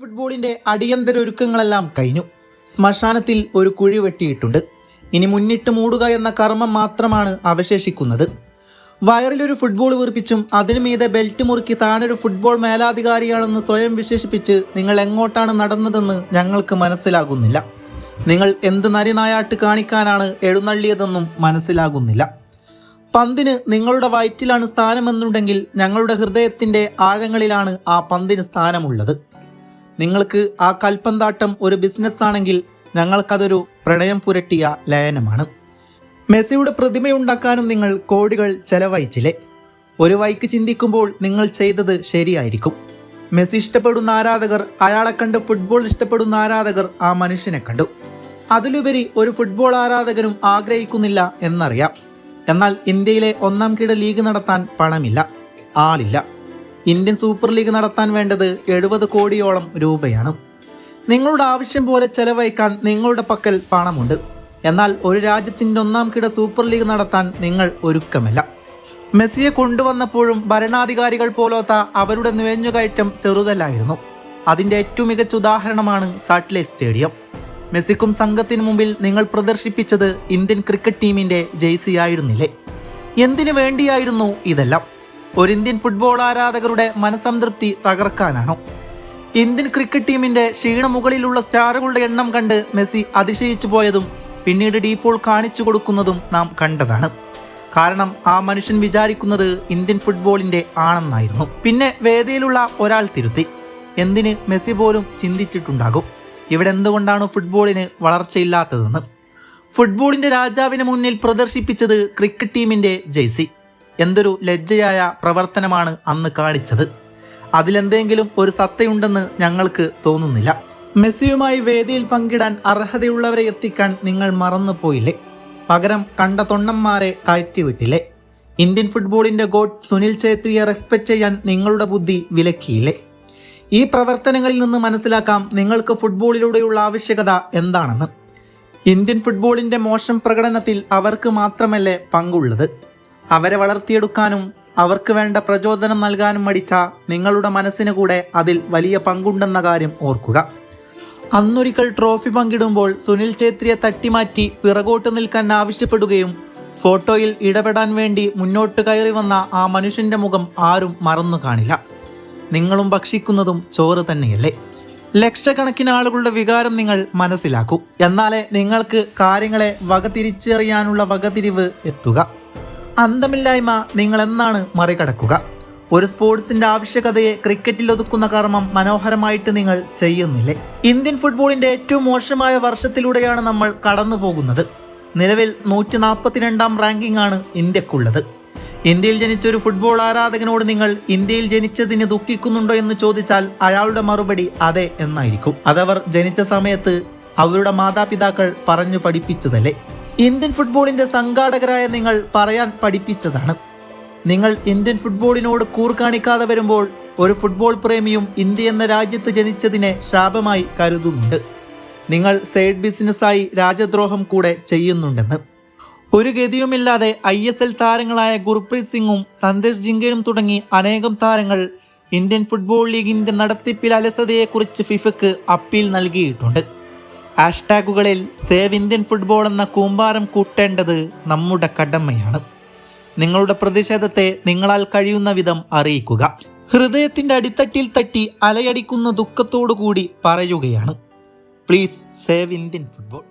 ഫുട്ബോളിന്റെ അടിയന്തര ഒരുക്കങ്ങളെല്ലാം കഴിഞ്ഞു. ശ്മശാനത്തിൽ ഒരു കുഴി വെട്ടിയിട്ടുണ്ട്. ഇനി മുന്നിട്ട് മൂടുക എന്ന കർമ്മം മാത്രമാണ് അവശേഷിക്കുന്നത്. വയറിലൊരു ഫുട്ബോൾ വീർപ്പിച്ചും അതിനു മീതെ ബെൽറ്റ് മുറുക്കി താനൊരു ഫുട്ബോൾ മേലാധികാരിയാണെന്ന് സ്വയം വിശേഷിപ്പിച്ച് നിങ്ങൾ എങ്ങോട്ടാണ് നടന്നതെന്ന് ഞങ്ങൾക്ക് മനസ്സിലാകുന്നില്ല. നിങ്ങൾ എന്ത് നരിനായാട്ട് കാണിക്കാനാണ് എഴുന്നള്ളിയതെന്നും മനസ്സിലാകുന്നില്ല. പന്തിന് നിങ്ങളുടെ വയറ്റിലാണ് സ്ഥാനമെന്നുണ്ടെങ്കിൽ ഞങ്ങളുടെ ഹൃദയത്തിന്റെ ആഴങ്ങളിലാണ് ആ പന്തിന് സ്ഥാനമുള്ളത്. നിങ്ങൾക്ക് ആ കൽപ്പന്താട്ടം ഒരു ബിസിനസ് ആണെങ്കിൽ ഞങ്ങൾക്കതൊരു പ്രണയം പുരട്ടിയ ലയനമാണ്. മെസ്സിയുടെ പ്രതിമയുണ്ടാക്കാനും നിങ്ങൾ കോടികൾ ചെലവഴിച്ചില്ലേ? ഒരു വൈക്ക് ചിന്തിക്കുമ്പോൾ നിങ്ങൾ ചെയ്തത് ശരിയായിരിക്കും. മെസ്സി ഇഷ്ടപ്പെടുന്ന ആരാധകർ അയാളെ കണ്ട് ഫുട്ബോൾ ഇഷ്ടപ്പെടുന്ന ആരാധകർ ആ മനുഷ്യനെ കണ്ടു. അതിലുപരി ഒരു ഫുട്ബോൾ ആരാധകനും ആഗ്രഹിക്കുന്നില്ല എന്നറിയാം. എന്നാൽ ഇന്ത്യയിലെ ഒന്നാം കിട ലീഗ് നടത്താൻ പണമില്ല ആളില്ല. ഇന്ത്യൻ സൂപ്പർ ലീഗ് നടത്താൻ വേണ്ടത് എഴുപത് കോടിയോളം രൂപയാണ്. നിങ്ങളുടെ ആവശ്യം പോലെ ചെലവഴിക്കാൻ നിങ്ങളുടെ പക്കൽ പണമുണ്ട്. എന്നാൽ ഒരു രാജ്യത്തിന്റെ ഒന്നാം കിട സൂപ്പർ ലീഗ് നടത്താൻ നിങ്ങൾ ഒരുക്കമല്ല. മെസ്സിയെ കൊണ്ടുവന്നപ്പോഴും ഭരണാധികാരികൾ പോലോത്ത അവരുടെ നുഴഞ്ഞുകയറ്റം ചെറുതല്ലായിരുന്നു. അതിന്റെ ഏറ്റവും മികച്ച ഉദാഹരണമാണ് സാറ്റ്ലേ സ്റ്റേഡിയം. മെസ്സിക്കും സംഘത്തിനു മുമ്പിൽ നിങ്ങൾ പ്രദർശിപ്പിച്ചത് ഇന്ത്യൻ ക്രിക്കറ്റ് ടീമിന്റെ ജേഴ്സിയായിരുന്നില്ലേ? എന്തിനു വേണ്ടിയായിരുന്നു ഇതെല്ലാം? ഒരു ഇന്ത്യൻ ഫുട്ബോൾ ആരാധകരുടെ മനസംതൃപ്തി തകർക്കാനാണോ? ഇന്ത്യൻ ക്രിക്കറ്റ് ടീമിന്റെ ക്ഷീണമുകളിലുള്ള സ്റ്റാറുകളുടെ എണ്ണം കണ്ട് മെസ്സി അതിശയിച്ചു പോയതും പിന്നീട് ഡീപ്പോൾ കാണിച്ചു കൊടുക്കുന്നതും നാം കണ്ടതാണ്. കാരണം ആ മനുഷ്യൻ വിചാരിക്കുന്നത് ഇന്ത്യൻ ഫുട്ബോളിന്റെ ആണെന്നായിരുന്നു. പിന്നെ വേദിയിലുള്ള ഒരാൾ തിരുത്തി. എന്തിന് മെസ്സി പോലും ചിന്തിച്ചിട്ടുണ്ടാകും? ഇവിടെ എന്തുകൊണ്ടാണ് ഫുട്ബോളിന് വളർച്ചയില്ലാത്തതെന്ന്? ഫുട്ബോളിന്റെ രാജാവിന് മുന്നിൽ പ്രദർശിപ്പിച്ചത് ക്രിക്കറ്റ് ടീമിന്റെ ജെയ്സി എന്തൊരു ലജ്ജയായ പ്രവർത്തനമാണ് അന്ന് കാണിച്ചത്. അതിലെന്തെങ്കിലും ഒരു സത്തയുണ്ടെന്ന് ഞങ്ങൾക്ക് തോന്നുന്നില്ല. മെസ്സിയുമായി വേദിയിൽ പങ്കിടാൻ അർഹതയുള്ളവരെ എത്തിക്കാൻ നിങ്ങൾ മറന്നു പോയില്ലേ പകരം കണ്ട തൊണ്ണന്മാരെ കയറ്റിവിട്ടില്ലേ? ഇന്ത്യൻ ഫുട്ബോളിന്റെ ഗോഡ് സുനിൽ ഛേത്രിയെ റെസ്പെക്ട് ചെയ്യാൻ നിങ്ങളുടെ ബുദ്ധി വിലക്കിയില്ലേ? ഈ പ്രവർത്തനങ്ങളിൽ നിന്ന് മനസ്സിലാക്കാം നിങ്ങൾക്ക് ഫുട്ബോളിലൂടെയുള്ള ആവശ്യകത എന്താണെന്ന്. ഇന്ത്യൻ ഫുട്ബോളിന്റെ മോശം പ്രകടനത്തിൽ അവർക്ക് മാത്രമല്ലേ പങ്കുള്ളത്? അവരെ വളർത്തിയെടുക്കാനും അവർക്ക് വേണ്ട പ്രചോദനം നൽകാനും മടിച്ച നിങ്ങളുടെ മനസ്സിന് കൂടെ അതിൽ വലിയ പങ്കുണ്ടെന്ന കാര്യം ഓർക്കുക. അന്നൊരിക്കൽ ട്രോഫി പങ്കിടുമ്പോൾ സുനിൽ ഛേത്രിയെ തട്ടിമാറ്റി പിറകോട്ട് നിൽക്കാൻ ആവശ്യപ്പെടുകയും ഫോട്ടോയിൽ ഇടപെടാൻ വേണ്ടി മുന്നോട്ട് കയറി വന്ന ആ മനുഷ്യന്റെ മുഖം ആരും മറന്നു കാണില്ല. നിങ്ങളും ഭക്ഷിക്കുന്നതും ചോറ് തന്നെയല്ലേ? ലക്ഷക്കണക്കിന് ആളുകളുടെ വികാരം നിങ്ങൾ മനസ്സിലാക്കൂ. എന്നാലേ നിങ്ങൾക്ക് കാര്യങ്ങളെ വകതിരിച്ചറിയാനുള്ള വകതിരിവ് എത്തുക. അന്തമില്ലായ്മ നിങ്ങൾ എന്നാണ് മറികടക്കുക. ഒരു സ്പോർട്സിന്റെ ആവശ്യകതയെ ക്രിക്കറ്റിൽ ഒതുക്കുന്ന കർമ്മം മനോഹരമായിട്ട് നിങ്ങൾ ചെയ്യുന്നില്ലേ? ഇന്ത്യൻ ഫുട്ബോളിന്റെ ഏറ്റവും മോശമായ വർഷത്തിലൂടെയാണ് നമ്മൾ കടന്നു പോകുന്നത് നിലവിൽ നൂറ്റി നാൽപ്പത്തിരണ്ടാം റാങ്കിംഗ് ആണ് ഇന്ത്യക്കുള്ളത്. ഇന്ത്യയിൽ ജനിച്ച ഒരു ഫുട്ബോൾ ആരാധകനോട് നിങ്ങൾ ഇന്ത്യയിൽ ജനിച്ചതിന് ദുഃഖിക്കുന്നുണ്ടോ എന്ന് ചോദിച്ചാൽ അയാളുടെ മറുപടി അതെ എന്നായിരിക്കും. അതവർ ജനിച്ച സമയത്ത് അവരുടെ മാതാപിതാക്കൾ പറഞ്ഞു പഠിപ്പിച്ചതല്ലേ? ഇന്ത്യൻ ഫുട്ബോളിന്റെ സംഘാടകരായ നിങ്ങൾ പറയാൻ പഠിപ്പിച്ചതാണ്. നിങ്ങൾ ഇന്ത്യൻ ഫുട്ബോളിനോട് കൂർ കാണിക്കാതെ വരുമ്പോൾ ഒരു ഫുട്ബോൾ പ്രേമിയും ഇന്ത്യ എന്ന രാജ്യത്ത് ജനിച്ചതിനെ ശാപമായി കരുതുന്നുണ്ട്. നിങ്ങൾ സൈഡ് ബിസിനസ്സായി രാജദ്രോഹം കൂടെ ചെയ്യുന്നുണ്ടെന്ന്. ഒരു ഗതിയുമില്ലാതെ ഐ എസ് എൽ താരങ്ങളായ ഗുർപ്രീത് സിംഗും സന്ദേശ് ജിങ്കനും തുടങ്ങി അനേകം താരങ്ങൾ ഇന്ത്യൻ ഫുട്ബോൾ ലീഗിന്റെ നടത്തിപ്പിൽ അലസതയെക്കുറിച്ച് ഫിഫയ്ക്ക് അപ്പീൽ നൽകിയിട്ടുണ്ട്. ഹാഷ്ടാഗുകളിൽ സേവ് ഇന്ത്യൻ ഫുട്ബോൾ എന്ന കൂമ്പാരം കൂട്ടേണ്ടത് നമ്മുടെ കടമയാണ്. നിങ്ങളുടെ പ്രതിഷേധത്തെ നിങ്ങളാൽ കഴിയുന്ന വിധം അറിയിക്കുക. ഹൃദയത്തിന്റെ അടിത്തട്ടിൽ തട്ടി അലയടിക്കുന്ന ദുഃഖത്തോടു കൂടി പറയുകയാണ്. Please save Indian football